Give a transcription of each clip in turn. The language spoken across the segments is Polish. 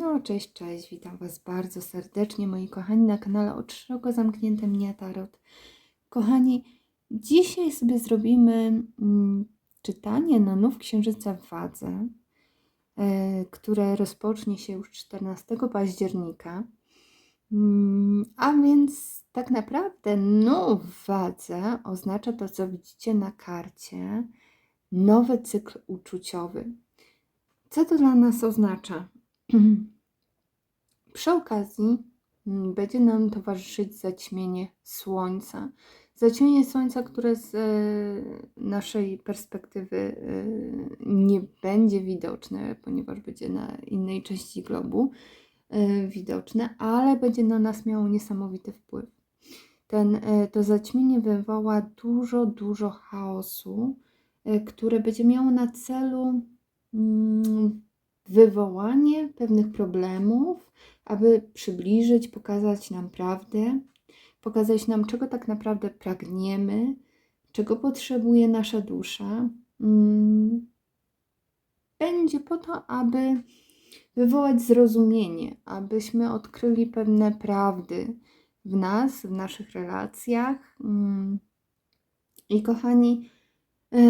No, cześć, cześć, witam Was bardzo serdecznie, moi kochani, na kanale od szeroko zamknięte mnie Tarot. Kochani, dzisiaj sobie zrobimy mm, czytanie nonów Księżyca w Wadze, e, które rozpocznie się już 14 października. Mm, a więc tak naprawdę nów w Wadze oznacza to, co widzicie na karcie, nowy cykl uczuciowy. Co to dla nas oznacza? Przy okazji mm, będzie nam towarzyszyć zaćmienie Słońca. Zaćmienie Słońca, które z e, naszej perspektywy e, nie będzie widoczne, ponieważ będzie na innej części globu e, widoczne, ale będzie na nas miało niesamowity wpływ. Ten, to zaćmienie wywoła dużo, dużo chaosu, które będzie miało na celu mm, wywołanie pewnych problemów, aby przybliżyć, pokazać nam prawdę, pokazać nam, czego tak naprawdę pragniemy, czego potrzebuje nasza dusza. Mm, będzie po to, aby wywołać zrozumienie, abyśmy odkryli pewne prawdy w nas, w naszych relacjach. Mm. I kochani, e,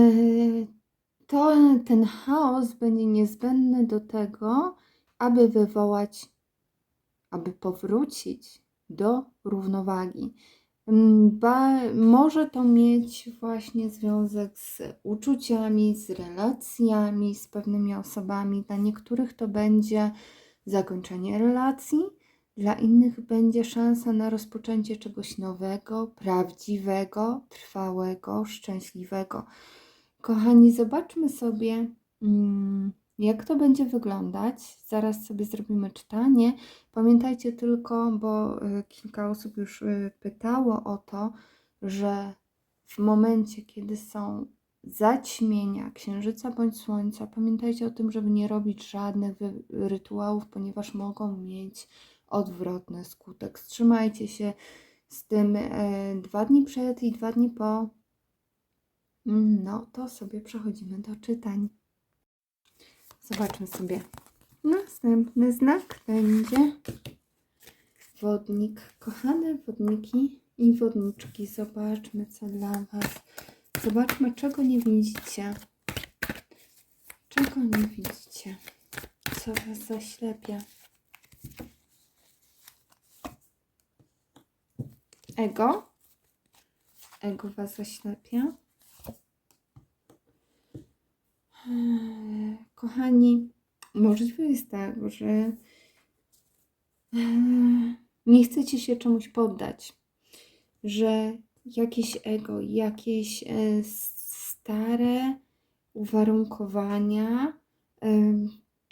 to ten chaos będzie niezbędny do tego, aby wywołać, aby powrócić do równowagi. Mm, ba, może to mieć właśnie związek z uczuciami, z relacjami, z pewnymi osobami. Dla niektórych to będzie zakończenie relacji, dla innych będzie szansa na rozpoczęcie czegoś nowego, prawdziwego, trwałego, szczęśliwego. Kochani, zobaczmy sobie, mm, jak to będzie wyglądać. Zaraz sobie zrobimy czytanie. Pamiętajcie tylko, bo y, kilka osób już y, pytało o to, że w momencie, kiedy są zaćmienia księżyca bądź słońca, pamiętajcie o tym, żeby nie robić żadnych rytuałów, ponieważ mogą mieć odwrotny skutek. Wstrzymajcie się z tym y, dwa dni przed i dwa dni po no to sobie przechodzimy do czytań. Zobaczmy sobie. Następny znak będzie wodnik. Kochane wodniki i wodniczki, zobaczmy co dla Was. Zobaczmy, czego nie widzicie. Czego nie widzicie. Co Was zaślepia. Ego. Ego Was zaślepia. Kochani, możliwe jest tak, że e, nie chcecie się czemuś poddać, że jakieś ego, jakieś e, stare uwarunkowania e,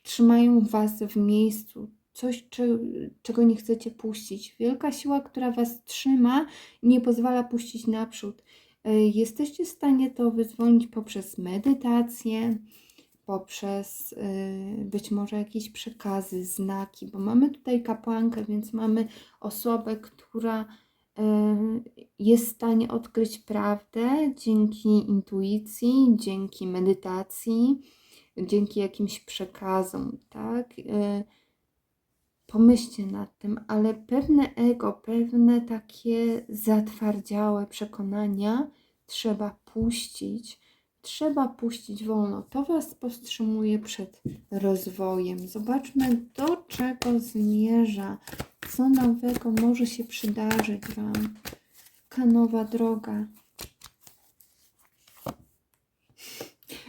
trzymają Was w miejscu, coś, czego nie chcecie puścić. Wielka siła, która Was trzyma, nie pozwala puścić naprzód. E, jesteście w stanie to wyzwolić poprzez medytację, poprzez e, być może jakieś przekazy, znaki, bo mamy tutaj kapłankę, więc mamy osobę, która e, jest w stanie odkryć prawdę dzięki intuicji, dzięki medytacji, dzięki jakimś przekazom, tak? Pomyślcie nad tym, ale pewne ego, pewne takie zatwardziałe przekonania trzeba puścić. Trzeba puścić wolno. To Was powstrzymuje przed rozwojem. Zobaczmy, do czego zmierza. Co nowego może się przydarzyć Wam. Jaka nowa droga.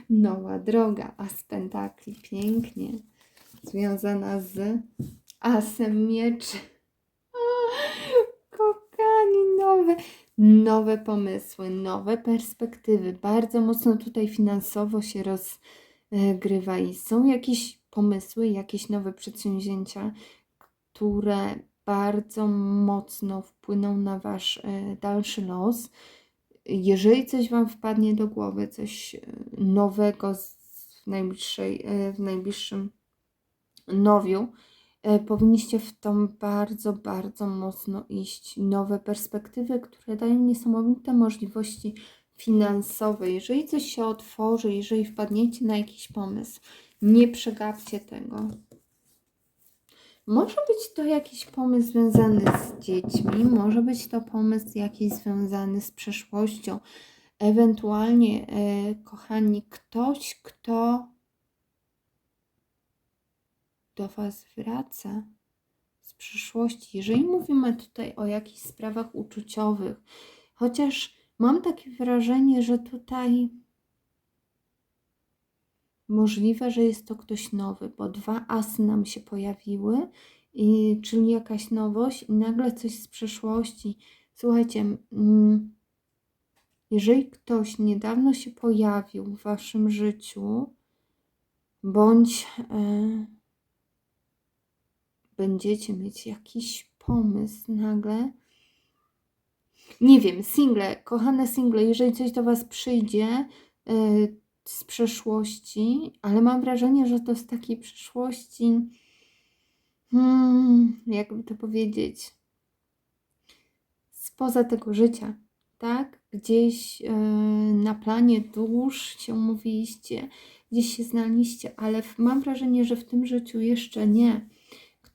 Nowa droga. A z pentakli. Pięknie. Związana z asem mieczy. Kokani nowe nowe pomysły, nowe perspektywy. Bardzo mocno tutaj finansowo się rozgrywa i są jakieś pomysły, jakieś nowe przedsięwzięcia, które bardzo mocno wpłyną na Wasz e, dalszy los. Jeżeli coś Wam wpadnie do głowy, coś e, nowego w, najbliższej, e, w najbliższym nowiu, powinniście w tą bardzo, bardzo mocno iść. Nowe perspektywy, które dają niesamowite możliwości finansowe. Jeżeli coś się otworzy, jeżeli wpadniecie na jakiś pomysł, nie przegapcie tego. Może być to jakiś pomysł związany z dziećmi, może być to pomysł jakiś związany z przeszłością. Ewentualnie, e, kochani, ktoś, kto do Was wraca z przyszłości. Jeżeli mówimy tutaj o jakichś sprawach uczuciowych, chociaż mam takie wrażenie, że tutaj możliwe, że jest to ktoś nowy, bo dwa asy nam się pojawiły, i, czyli jakaś nowość i nagle coś z przeszłości. Słuchajcie, mm, jeżeli ktoś niedawno się pojawił w Waszym życiu, bądź e, będziecie mieć jakiś pomysł nagle, nie wiem, single, kochane single, jeżeli coś do Was przyjdzie e, z przeszłości, ale mam wrażenie, że to z takiej przeszłości, hmm, jakby to powiedzieć, spoza tego życia, tak? Gdzieś e, na planie dusz się mówiliście, gdzieś się znaliście, ale mam wrażenie, że w tym życiu jeszcze nie.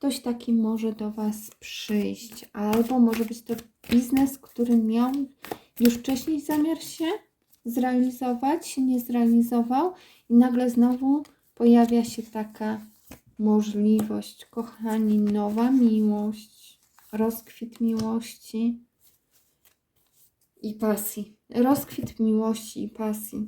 Ktoś taki może do Was przyjść, albo może być to biznes, który miał już wcześniej zamiar się zrealizować, się nie zrealizował i nagle znowu pojawia się taka możliwość. Kochani, nowa miłość, rozkwit miłości i pasji. Rozkwit miłości i pasji.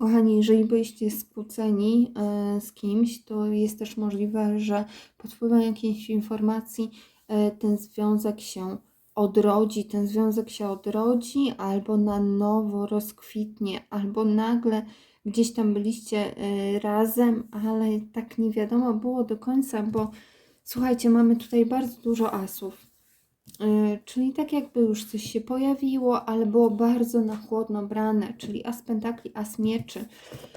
Kochani, jeżeli byliście skłóceni e, z kimś, to jest też możliwe, że pod wpływem jakiejś informacji e, ten związek się odrodzi, ten związek się odrodzi, albo na nowo rozkwitnie, albo nagle gdzieś tam byliście e, razem, ale tak nie wiadomo było do końca, bo słuchajcie, mamy tutaj bardzo dużo asów. E, Czyli tak jakby już coś się pojawiło, ale było bardzo na chłodno brane, czyli as pentakli, as mieczy.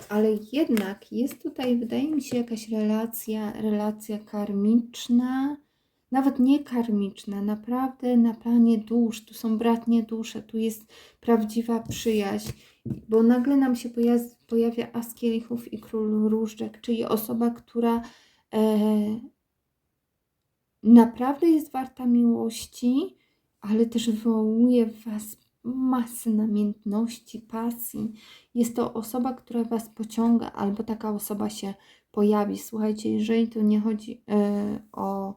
Ale jednak jest tutaj, wydaje mi się, jakaś relacja, relacja karmiczna, nawet nie karmiczna, naprawdę na planie dusz. Tu są bratnie dusze, tu jest prawdziwa przyjaźń, bo nagle nam się pojawia, as kielichów i król różdżek, czyli osoba, która e, naprawdę jest warta miłości, ale też wywołuje w Was masę namiętności, pasji. Jest to osoba, która Was pociąga, albo taka osoba się pojawi. Słuchajcie, jeżeli tu nie chodzi e, o,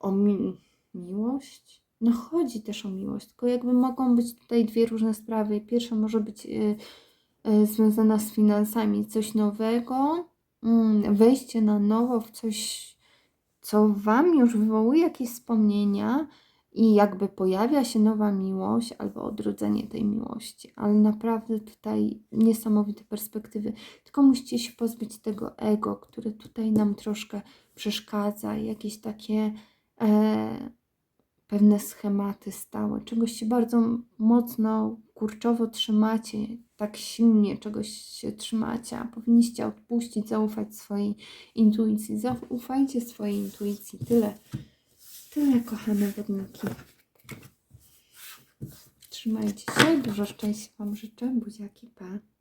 o mi miłość, no chodzi też o miłość, tylko jakby mogą być tutaj dwie różne sprawy. Pierwsza może być e, e, związana z finansami, coś nowego, mm, wejście na nowo w coś co Wam już wywołuje jakieś wspomnienia i jakby pojawia się nowa miłość albo odrodzenie tej miłości. Ale naprawdę tutaj niesamowite perspektywy. Tylko musicie się pozbyć tego ego, które tutaj nam troszkę przeszkadza, jakieś takie e, pewne schematy stałe, czegoś się bardzo mocno kurczowo trzymacie, tak silnie czegoś się trzymacie, a powinniście odpuścić, zaufać swojej intuicji. Zaufajcie swojej intuicji. Tyle. Tyle, kochane wodniki. Trzymajcie się, dużo szczęścia Wam życzę. Buziaki, pa.